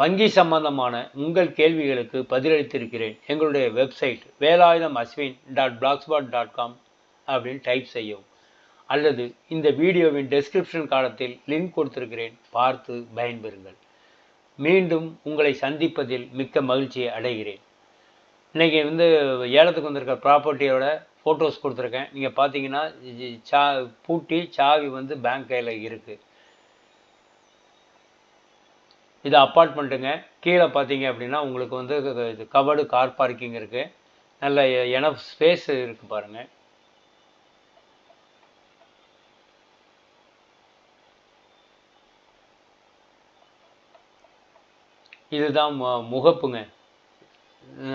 வங்கி சம்பந்தமான உங்கள் கேள்விகளுக்கு பதிலளித்திருக்கிறேன். எங்களுடைய website Velayutham Ashwin dot blogspot dot com அப்படின்னு டைப் செய்யவும். அல்லது இந்த வீடியோவின் டெஸ்கிரிப்ஷன் காலத்தில் லிங்க் கொடுத்திருக்கிறேன். பார்த்து பயன்பெறுங்கள். மீண்டும் உங்களை சந்திப்பதில் மிக்க மகிழ்ச்சியை அடைகிறேன். இன்றைக்கி வந்து ஏலத்துக்கு வந்திருக்க ப்ராப்பர்ட்டியோட ஃபோட்டோஸ் கொடுத்துருக்கேன். நீங்கள் பார்த்தீங்கன்னா சா பூட்டி சாவி வந்து பேங்க் கையில் இருக்குது இது அப்பார்ட்மெண்ட்டுங்க. கீழே பார்த்தீங்க அப்படின்னா உங்களுக்கு வந்து இது கவர்டு கார் பார்க்கிங் இருக்குது நல்ல எனஃப் ஸ்பேஸ் இருக்குது பாருங்கள் இதுதான் முகப்புங்க.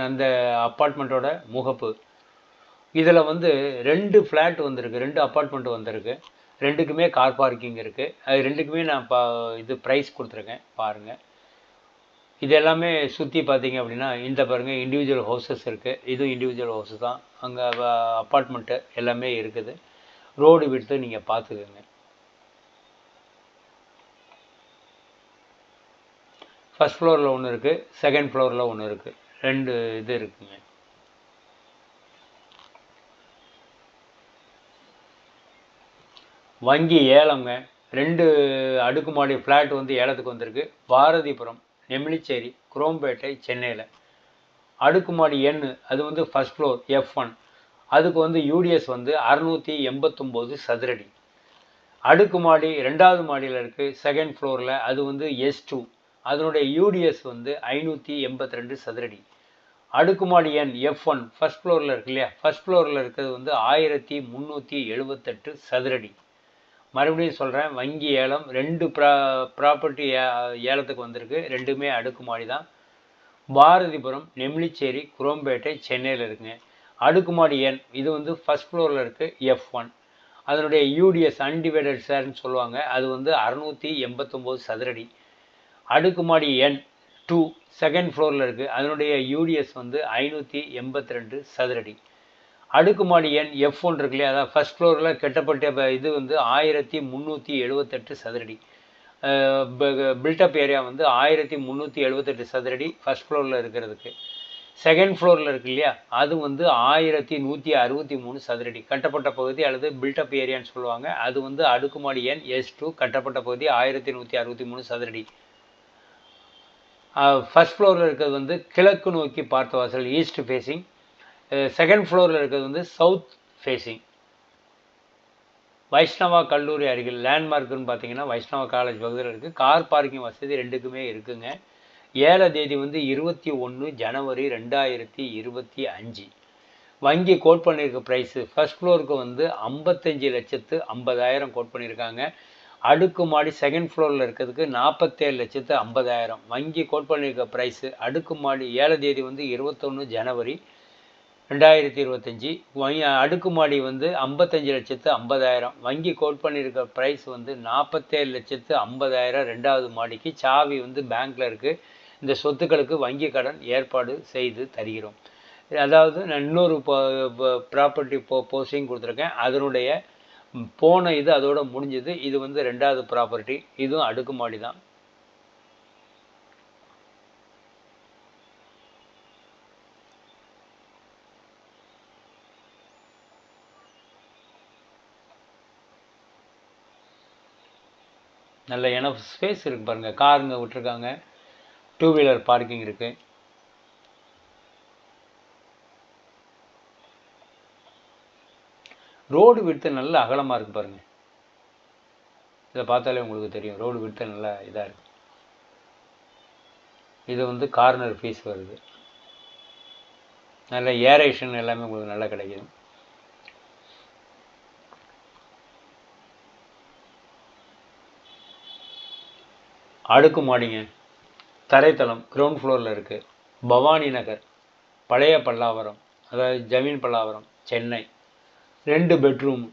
அந்த அப்பார்ட்மெண்ட்டோட முகப்பு. இதில் வந்து ரெண்டு ஃப்ளாட் வந்திருக்கு. ரெண்டு அப்பார்ட்மெண்ட் வந்திருக்கு. ரெண்டுக்குமே கார் பார்க்கிங் இருக்குது அது ரெண்டுக்குமே நான் பா இது ப்ரைஸ் கொடுத்துருக்கேன். பாருங்கள் இது எல்லாமே சுற்றி பார்த்தீங்க அப்படின்னா இந்த பாருங்கள் இண்டிவிஜுவல் ஹவுசஸ் இருக்குது இதுவும் இண்டிவிஜுவல் ஹவுஸ் தான். அங்கே அப்பார்ட்மெண்ட்டு எல்லாமே இருக்குது. ரோடு விடுத்து நீங்கள் பார்த்துக்கோங்க ஃபர்ஸ்ட் ஃப்ளோரில் ஒன்று இருக்குது செகண்ட் ஃப்ளோரில் ஒன்று இருக்குது ரெண்டு இது இருக்குங்க. வங்கி ஏலங்க ரெண்டு அடுக்குமாடி ஃப்ளாட் வந்து ஏலத்துக்கு வந்திருக்கு. பாரதிபுரம் நெமிலிச்சேரி குரோம்பேட்டை சென்னையில். அடுக்குமாடி எண் அது வந்து ஃபர்ஸ்ட் ஃப்ளோர் எஃப் ஒன் அதுக்கு வந்து யூடிஎஸ் வந்து அறுநூற்றி எண்பத்தொம்போது சதுரடி. அடுக்குமாடி ரெண்டாவது மாடியில் இருக்குது செகண்ட் ஃப்ளோரில் அது வந்து எஸ் டூ அதனுடைய யூடிஎஸ் வந்து ஐநூற்றி எண்பத்தி ரெண்டு சதுரடி. அடுக்குமாடி எண் எஃப் ஒன் ஃபர்ஸ்ட் ஃப்ளோரில் இருக்கு இல்லையா? ஃபஸ்ட் ஃப்ளோரில் இருக்கிறது வந்து ஆயிரத்தி முந்நூற்றி எழுபத்தெட்டு சதுரடி. மறுபடியும் சொல்கிறேன் வங்கி ஏலம் ரெண்டு ப்ரா ப்ராப்பர்ட்டி ஏலத்துக்கு வந்திருக்கு. ரெண்டுமே அடுக்குமாடி தான். பாரதிபுரம் நெம்லிச்சேரி குரோம்பேட்டை சென்னையில் இருக்குங்க. அடுக்குமாடி எண் இது வந்து ஃபர்ஸ்ட் ஃப்ளோரில் இருக்குது எஃப் ஒன் அதனுடைய யூடிஎஸ் அன்டிவைடட் ஷேர்னு சொல்லுவாங்க. அது வந்து அறநூற்றி எண்பத்தொம்போது சதுரடி. அடுக்குமாடி எண் டூ செகண்ட் ஃப்ளோரில் இருக்குது அதனுடைய யூடிஎஸ் வந்து ஐநூற்றி எண்பத்தி ரெண்டு சதுரடி. அடுக்குமாடி எண் எஃப் ஒன் இருக்கு இல்லையா அதாவது ஃபர்ஸ்ட் ஃப்ளோரில் கெட்டப்பட்ட இது வந்து ஆயிரத்தி முந்நூற்றி எழுபத்தெட்டு சதுரடி. பில்டப் ஏரியா வந்து ஆயிரத்தி முந்நூற்றி எழுபத்தெட்டு சதுரடி ஃபஸ்ட் ஃப்ளோரில் இருக்கிறதுக்கு. செகண்ட் ஃப்ளோரில் இருக்கு இல்லையா? அது வந்து ஆயிரத்தி நூற்றி அறுபத்தி மூணு சதுரடி. கட்டப்பட்ட பகுதி அல்லது பில்டப் ஏரியான்னு சொல்லுவாங்க. அது வந்து அடுக்குமாடி எண் எஸ் டூ கட்டப்பட்ட பகுதி ஆயிரத்தி நூற்றி அறுபத்தி மூணு சதுரடி. ஃபர்ஸ்ட் ஃப்ளோரில் இருக்கிறது வந்து கிழக்கு நோக்கி பார்த்த வாசல் ஈஸ்ட் ஃபேஸிங் செகண்ட் ஃப்ளோரில் இருக்கிறது வந்து சவுத் ஃபேஸிங் வைஷ்ணவா கல்லூரி அருகில் லேண்ட்மார்க்குன்னு பார்த்தீங்கன்னா வைஷ்ணவா காலேஜ் பகுதியில் இருக்குது கார் பார்க்கிங் வசதி ரெண்டுக்குமே இருக்குங்க. ஏழை தேதி வந்து இருபத்தி ஒன்று ஜனவரி ரெண்டாயிரத்தி இருபத்தி அஞ்சு. வங்கி கோட் பண்ணியிருக்க ப்ரைஸு ஃபர்ஸ்ட் ஃப்ளோருக்கு வந்து ஐம்பத்தஞ்சு லட்சத்து ஐம்பதாயிரம் கோட் பண்ணியிருக்காங்க. அடுக்குமாடி செகண்ட் ஃப்ளோரில் இருக்கிறதுக்கு நாற்பத்தேழு லட்சத்து ஐம்பதாயிரம். வங்கி கோட் பண்ணியிருக்க ப்ரைஸு அடுக்குமாடி ஏழை தேதி வந்து இருபத்தொன்று ஜனவரி ரெண்டாயிரத்தி இருபத்தஞ்சி. வங்கி அடுக்குமாடி வந்து ஐம்பத்தஞ்சு லட்சத்து ஐம்பதாயிரம். வங்கி கோட் பண்ணியிருக்க ப்ரைஸ் வந்து நாற்பத்தேழு லட்சத்து ஐம்பதாயிரம் ரெண்டாவது மாடிக்கு. சாவி வந்து பேங்க்கில் இருக்குது இந்த சொத்துக்களுக்கு வங்கி கடன் ஏற்பாடு செய்து தருகிறோம். அதாவது நான் இன்னொரு ப்ராப்பர்ட்டி போ போஸ்டிங் கொடுத்துருக்கேன். அதனுடைய போன இது அதோட முடிஞ்சது. இது வந்து ரெண்டாவது ப்ராப்பர்ட்டி இதுவும் அடுக்குமாடி தான். நல்ல எனஃப் ஸ்பேஸ் இருக்கு பாருங்கள் காருங்க விட்டுருக்காங்க. டூ வீலர் பார்க்கிங் இருக்கு. ரோடு விடுத்து நல்ல அகலமாக இருக்கு பாருங்க. இதை பார்த்தாலே உங்களுக்கு தெரியும். ரோடு விடுத்து நல்லா இதாக இருக்கு. இது வந்து கார்னர் ஃபீஸ் வருது. நல்ல ஏரேஷன் எல்லாமே உங்களுக்கு நல்லா கிடைக்கிது. அடுக்குமாடிங்க. தரைத்தளம் கிரவுண்ட் ஃப்ளோரில் இருக்குது பவானி நகர் பழைய பல்லாவரம் அதாவது ஜமீன் பல்லாவரம் சென்னை. ரெண்டு பெட்ரூம்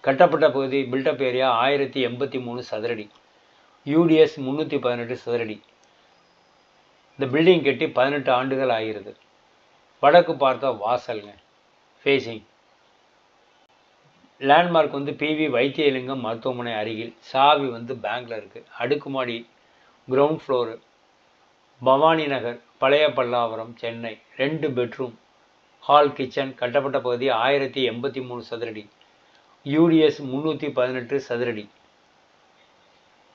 கட்டப்பட்ட பகுதி பில்டப் ஏரியா ஆயிரத்தி எண்பத்தி மூணு சதுரடி. யூடிஎஸ் முந்நூற்றி பதினெட்டு சதுரடி. இந்த பில்டிங் கட்டி பதினெட்டு ஆண்டுகள் ஆகிறது. வடக்கு பார்த்த வாசல்ங்க. ஃபேஸிங் லேண்ட்மார்க் வந்து பிவி வைத்தியலிங்கம் மருத்துவமனை அருகில். சாவி வந்து பேங்க்கில் இருக்குது அடுக்குமாடி கிரவுண்ட் ஃப்ளோரு பவானி நகர் பழைய பல்லாவரம் சென்னை. ரெண்டு பெட்ரூம் ஹால் கிச்சன் கட்டப்பட்ட பகுதி ஆயிரத்தி எண்பத்தி மூணு சதுரடி. யூடிஎஸ் முந்நூற்றி பதினெட்டு சதுரடி.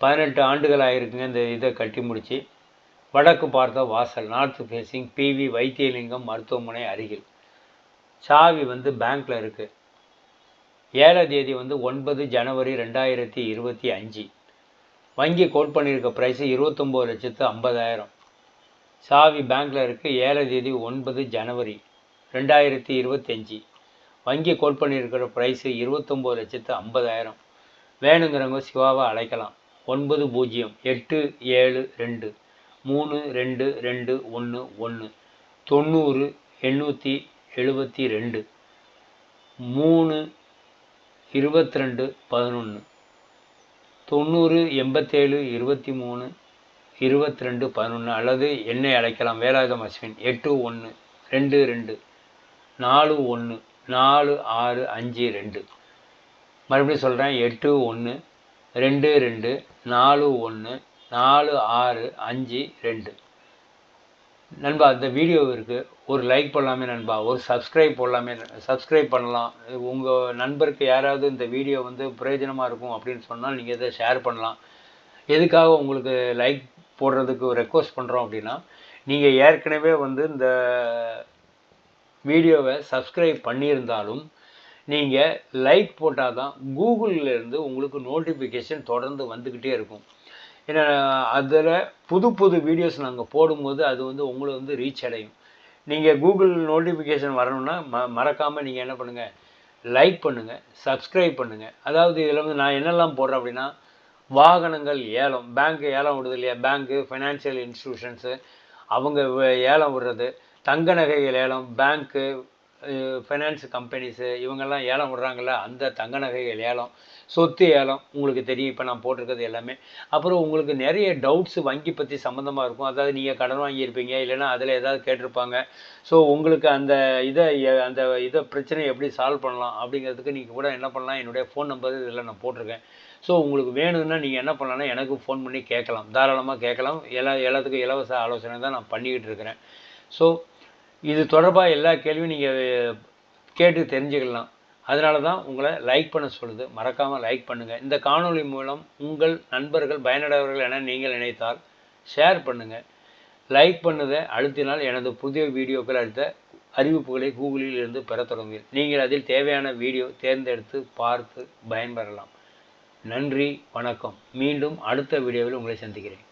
பதினெட்டு ஆண்டுகள் ஆகிருக்குங்க இந்த இதை கட்டி முடித்து வடக்கு பார்த்த வாசல் நார்த் ஃபேஸிங் பிவி வைத்தியலிங்கம் மருத்துவமனை அருகில். சாவி வந்து பேங்க்கில் இருக்குது ஏழாம் தேதி வந்து ஒன்பது ஜனவரி ரெண்டாயிரத்தி இருபத்தி அஞ்சு. வங்கி கோட் பண்ணியிருக்க ப்ரைஸு இருபத்தொம்போது லட்சத்து ஐம்பதாயிரம். சாவி பேங்க்கில் இருக்குது ஏழாம் தேதி ஒன்பது ஜனவரி ரெண்டாயிரத்தி இருபத்தஞ்சி. வங்கி கோட் பண்ணியிருக்கிற ப்ரைஸு இருபத்தொம்போது லட்சத்து ஐம்பதாயிரம். வேணுங்கிறவங்க சிவாவை அழைக்கலாம். ஒன்பது பூஜ்ஜியம் எட்டு ஏழு ரெண்டு மூணு ரெண்டு ரெண்டு ஒன்று ஒன்று தொண்ணூறு எண்ணூற்றி எழுபத்தி ரெண்டு. மூணு இருபத்தி ரெண்டு பதினொன்று தொண்ணூறு எண்பத்தேழு இருபத்தி மூணு இருபத்தி ரெண்டு பதினொன்று அல்லது என்னை அழைக்கலாம். வேலாயுதம் அஸ்வின் எட்டு ஒன்று ரெண்டு ரெண்டு நாலு ஒன்று நாலு ஆறு அஞ்சு ரெண்டு. மறுபடியும் சொல்கிறேன் எட்டு ஒன்று ரெண்டு ரெண்டு நாலு ஒன்று நாலு ஆறு அஞ்சு ரெண்டு. நண்பா இந்த வீடியோவிற்கு ஒரு லைக் போடலாமே நண்பா. ஒரு சப்ஸ்கிரைப் போடலாமே. சப்ஸ்கிரைப் பண்ணலாம். உங்கள் நண்பருக்கு யாராவது இந்த வீடியோ வந்து பிரயோஜனமாக இருக்கும் அப்படின்னு சொன்னால் நீங்கள் இதை ஷேர் பண்ணலாம். எதுக்காக உங்களுக்கு லைக் போடுறதுக்கு ரெக்வஸ்ட் பண்ணுறோம் அப்படின்னா நீங்கள் ஏற்கனவே வந்து இந்த வீடியோவை சப்ஸ்கிரைப் பண்ணியிருந்தாலும் நீங்கள் லைக் போட்டால் தான் கூகுளிலேருந்து உங்களுக்கு நோட்டிஃபிகேஷன் தொடர்ந்து வந்துக்கிட்டே இருக்கும். ஏன்னா அதில் புது புது வீடியோஸ் நாங்கள் போடும்போது அது வந்து உங்களை வந்து ரீச் அடையும். நீங்கள் கூகுள் நோட்டிஃபிகேஷன் வரணும்னா ம மறக்காமல் நீங்கள் என்ன பண்ணுங்கள் லைக் பண்ணுங்கள் சப்ஸ்கிரைப் பண்ணுங்கள் அதாவது இதில் வந்து நான் என்னெல்லாம் போடுறேன் அப்படின்னா வாகனங்கள் ஏலம் பேங்க்கு ஏலம் விடுது இல்லையா? பேங்க்கு ஃபைனான்சியல் இன்ஸ்டியூஷன்ஸு அவங்க ஏலம் விடுறது தங்க நகைகள் ஏலம் பேங்க்கு ஃபைனான்ஸ் கம்பெனிஸு இவங்கெல்லாம் ஏலம் விடுறாங்கள அந்த தங்க நகைகள் ஏலம் சொத்து ஏலம் உங்களுக்கு தெரியும் இப்போ நான் போட்டிருக்கிறது எல்லாமே. அப்புறம் உங்களுக்கு நிறைய டவுட்ஸ் வங்கி பற்றி சம்மந்தமாக இருக்கும். அதாவது நீங்கள் கடன் வாங்கியிருப்பீங்க இல்லைன்னா அதில் ஏதாவது கேட்டிருப்பாங்க. ஸோ உங்களுக்கு அந்த இதை அந்த இதை பிரச்சனையை எப்படி சால்வ் பண்ணலாம் அப்படிங்கிறதுக்கு நீங்கள் கூட என்ன பண்ணலாம் என்னுடைய ஃபோன் நம்பர் இதில் நான் போட்டிருக்கேன். ஸோ உங்களுக்கு வேணும்னா நீங்கள் என்ன பண்ணலாம்னா எனக்கு ஃபோன் பண்ணி கேட்கலாம். தாராளமாக கேட்கலாம். எல்லா எல்லாத்துக்கும் இலவச ஆலோசனை தான் நான் பண்ணிக்கிட்டு இருக்கிறேன். ஸோ இது தொடர்பாக எல்லா கேள்வியும் நீங்கள் கேட்டு தெரிஞ்சுக்கலாம். அதனால தான் உங்களை லைக் பண்ண சொல்லுது. மறக்காமல் லைக் பண்ணுங்கள் இந்த காணொளி மூலம் உங்கள் நண்பர்கள் பயனடைவர்கள் என நீங்கள் நினைத்தால் ஷேர் பண்ணுங்கள் லைக் பண்ணதை அழுத்தினால் எனது புதிய வீடியோக்கள் அடுத்த அறிவிப்புகளை கூகுளில் இருந்து பெறத் தொடங்குவீர்கள். நீங்கள் அதில் தேவையான வீடியோ தேர்ந்தெடுத்து பார்த்து பயன்பெறலாம். நன்றி வணக்கம். மீண்டும் அடுத்த வீடியோவில் உங்களை சந்திக்கிறேன்.